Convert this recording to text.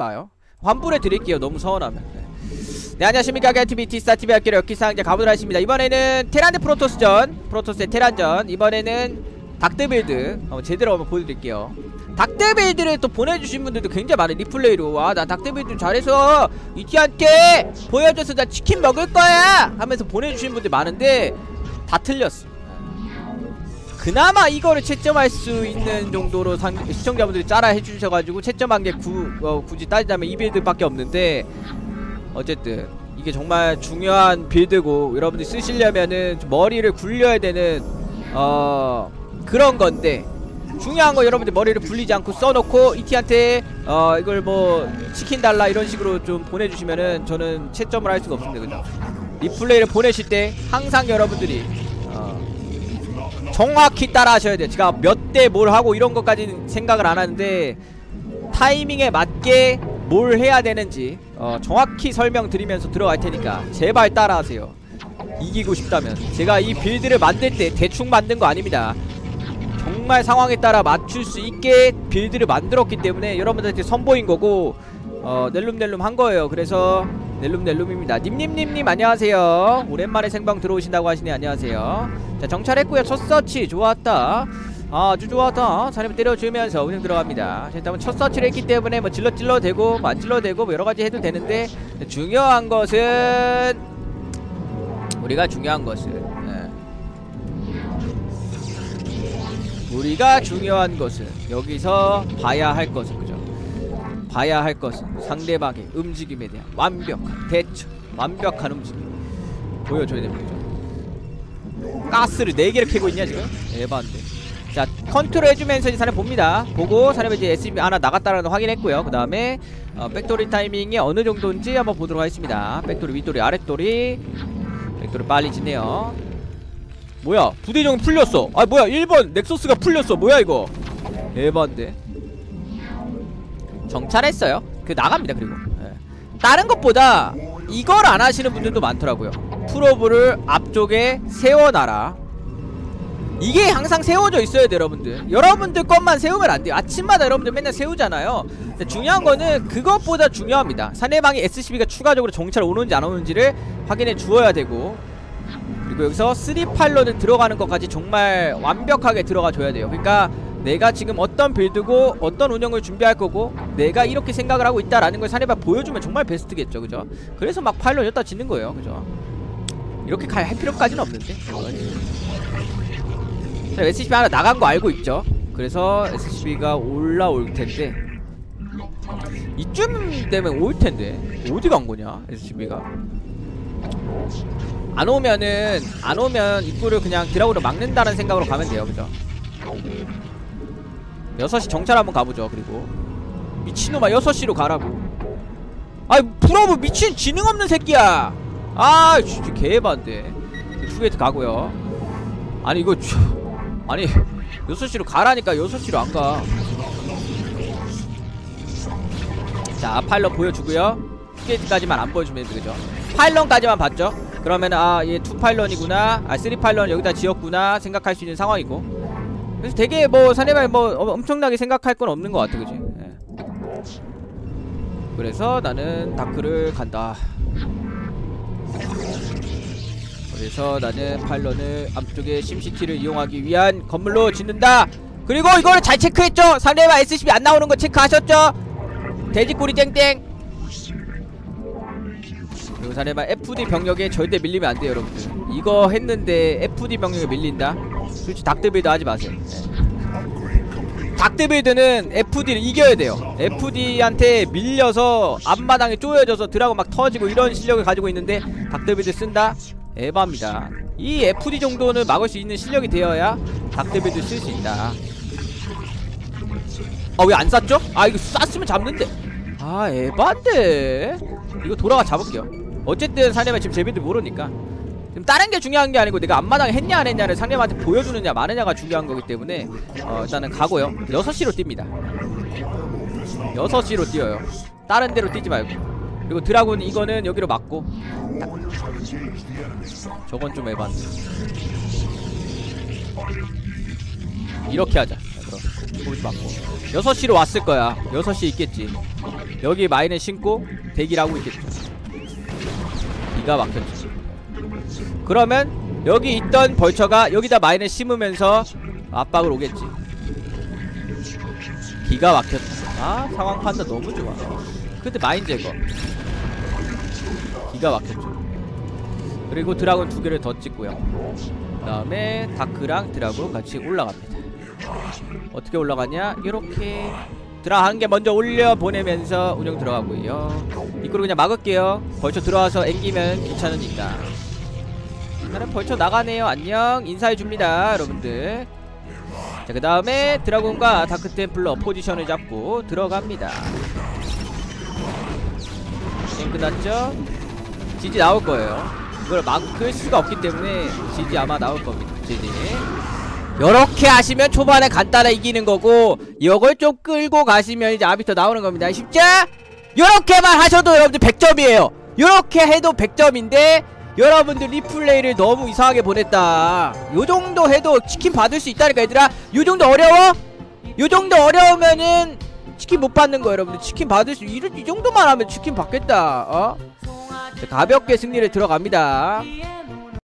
마요? 환불해 드릴게요. 너무 서운하면. 네, 네 안녕하십니까. 게티비 티스타TV 학교 역기상자 가보도록 하겠습니다. 이번에는 테란드 프로토스전 프로토스의 테란전. 이번에는 닥드빌드. 한번 제대로 한번 보여드릴게요. 닥드빌드를 또 보내주신 분들도 굉장히 많아요. 리플레이로 와. 나 닥드빌드 잘해서 이티한테 보여줘서 나 치킨 먹을 거야! 하면서 보내주신 분들 많은데 다 틀렸어 그나마 이거를 채점할 수 있는 정도로 상, 시청자분들이 짜라 해주셔가지고 채점한 게 구, 어, 굳이 따지자면 이 빌드밖에 없는데 어쨌든 이게 정말 중요한 빌드고 여러분들이 쓰시려면은 좀 머리를 굴려야 되는 어 그런 건데 중요한 거 여러분들 머리를 굴리지 않고 써놓고 이티한테 어 이걸 뭐 치킨 달라 이런 식으로 좀 보내주시면은 저는 채점을 할 수가 없습니다. 그죠? 리플레이를 보내실 때 항상 여러분들이 어 정확히 따라 하셔야 돼요. 제가 몇 대 뭘 하고 이런 것까지는 생각을 안 하는데 타이밍에 맞게 뭘 해야 되는지 어, 정확히 설명드리면서 들어갈 테니까 제발 따라하세요. 이기고 싶다면. 제가 이 빌드를 만들 때 대충 만든 거 아닙니다. 정말 상황에 따라 맞출 수 있게 빌드를 만들었기 때문에 여러분들한테 선보인 거고 어, 낼름낼름 한 거예요. 그래서 낼름낼름입니다. 님님님님 안녕하세요. 오랜만에 생방 들어오신다고 하시네. 안녕하세요. 자 정찰했고요. 첫 서치 좋았다. 아, 아주 좋았다. 사람 때려주면서 운영 들어갑니다. 자, 일단 첫 서치를 했기 때문에 뭐 질러 찔러 대고 뭐안 찔러 대고 뭐 여러 가지 해도 되는데 중요한 것은 우리가 중요한 것은 예. 우리가 중요한 것은 여기서 봐야 할 것은 봐야 할 것은 상대방의 움직임에 대한 완벽한 대처 완벽한 움직임. 보여줘야 됩니다 가스를 4개를 캐고 있냐 지금? 에반데. 자 컨트롤 해주면서 이제 사람 봅니다. 보고 사람이 이제 SB 하나 나갔다라는 거 확인했고요. 그 다음에 어, 백도리 타이밍이 어느 정도인지 한번 보도록 하겠습니다. 백도리 윗도리 아랫도리 백도리 빨리 지네요. 뭐야? 부대정이 풀렸어. 아 뭐야? 1번 넥서스가 풀렸어. 뭐야 이거? 에반데 정찰했어요. 그 나갑니다 그리고. 예. 다른 것보다 이걸 안 하시는 분들도 많더라고요. 프로브를 앞쪽에 세워놔라. 이게 항상 세워져 있어야 돼요 여러분들. 여러분들 것만 세우면 안 돼요. 아침마다 여러분들 맨날 세우잖아요. 중요한 거는 그것보다 중요합니다. 상대방이 SCB가 추가적으로 정찰 오는지 안 오는지를 확인해 주어야 되고 그리고 여기서 3파일럿을 들어가는 것까지 정말 완벽하게 들어가 줘야 돼요. 그러니까 내가 지금 어떤 빌드고 어떤 운영을 준비할 거고 내가 이렇게 생각을 하고 있다라는 걸 상대방 보여주면 정말 베스트겠죠. 그죠? 그래서 막 파일럿 여기다 짓는 거예요. 그죠? 이렇게 갈 필요까지는 없는데. 자, SCP 하나 나간 거 알고 있죠? 그래서 SCP가 올라올 텐데. 이쯤 되면 올 텐데. 어디 간 거냐 SCP가? 안 오면은 안 오면 입구를 그냥 드라우로 막는다는 생각으로 가면 돼요. 그죠 6시 정찰 한번 가보죠 그리고. 미친놈아 6시로 가라고. 아이 브러브 미친 지능 없는 새끼야! 아 진짜 개반데. 투게이트 가고요. 아니 이거 주... 아니 6시로 가라니까 6시로 안가. 자 파일럿 보여주고요. 투게이트까지만 안 보여주면 돼 그죠. 파일럿까지만 봤죠? 그러면 아얘 투파일럿이구나. 아 쓰리파일럿 여기다 지었구나 생각할 수 있는 상황이고 그래서 되게 뭐 사내발 뭐 어, 엄청나게 생각할 건 없는 것 같아 그지? 예. 그래서 나는 다크를 간다. 그래서 나는 파일런을 앞쪽에 심시티를 이용하기 위한 건물로 짓는다. 그리고 이거를 잘 체크했죠? 상대방 SCP 안 나오는 거 체크하셨죠? 돼지꼬리 땡땡 그리고 상대방 FD 병력에 절대 밀리면 안 돼요 여러분들 이거 했는데 FD 병력에 밀린다? 솔직히 닥드빌드 하지 마세요. 네. 닥드빌드는 FD를 이겨야 돼요. FD한테 밀려서 앞마당에 쪼여져서 드라곤 막 터지고 이런 실력을 가지고 있는데 닥드빌드 쓴다? 에바입니다. 이 FD 정도는 막을 수 있는 실력이 되어야 닥드빌드 쓸 수 있다. 아 왜 안 쐈죠? 아 이거 쐈으면 잡는데. 아 에반데? 이거 돌아가 잡을게요. 어쨌든 상대방 지금 제비들 모르니까 지금 다른 게 중요한 게 아니고 내가 앞마당에 했냐 안 했냐를 상대방한테 보여주느냐 마느냐가 중요한 거기 때문에 어 일단은 가고요. 6시로 뜁니다. 6시로 뛰어요. 다른 데로 뛰지 말고. 그리고 드라군 이거는 여기로 맞고. 저건 좀 에반데. 이렇게 하자. 자, 그럼. 포즈 맞고. 6시로 왔을 거야. 6시 있겠지. 여기 마인을 신고 대기를 하고 있겠죠. 기가 막혔지 그러면 여기 있던 벌처가 여기다 마인을 심으면서 압박을 오겠지. 기가 막혔다. 아 상황 판단 너무 좋아. 근데 마인 제거. 기가 막혔죠. 그리고 드라곤 두 개를 더 찍고요. 그 다음에 다크랑 드라곤 같이 올라갑니다. 어떻게 올라가냐? 이렇게 드라 한 개 먼저 올려 보내면서 운영 들어가고요. 이거를 그냥 막을게요. 벌쳐 들어와서 앵기면 귀찮으니까 나는 벌쳐 나가네요. 안녕. 인사해줍니다 여러분들. 자 그 다음에 드라곤과 다크템플러 포지션을 잡고 들어갑니다. 게임 끝났죠? 지지 나올 거예요. 이걸 막을 수가 없기 때문에 지지 아마 나올 겁니다 지지. 요렇게 하시면 초반에 간단하게 이기는 거고 이걸 좀 끌고 가시면 이제 아비터 나오는 겁니다. 쉽죠? 요렇게만 하셔도 여러분들 100점이에요. 요렇게 해도 100점인데 여러분들 리플레이를 너무 이상하게 보냈다 요 정도 해도 치킨 받을 수 있다니까 얘들아 요 정도 어려워? 요 정도 어려우면은 치킨 못 받는 거 여러분들 치킨 받을 수 이, 이 정도만 하면 치킨 받겠다 어? 자, 가볍게 승리를 들어갑니다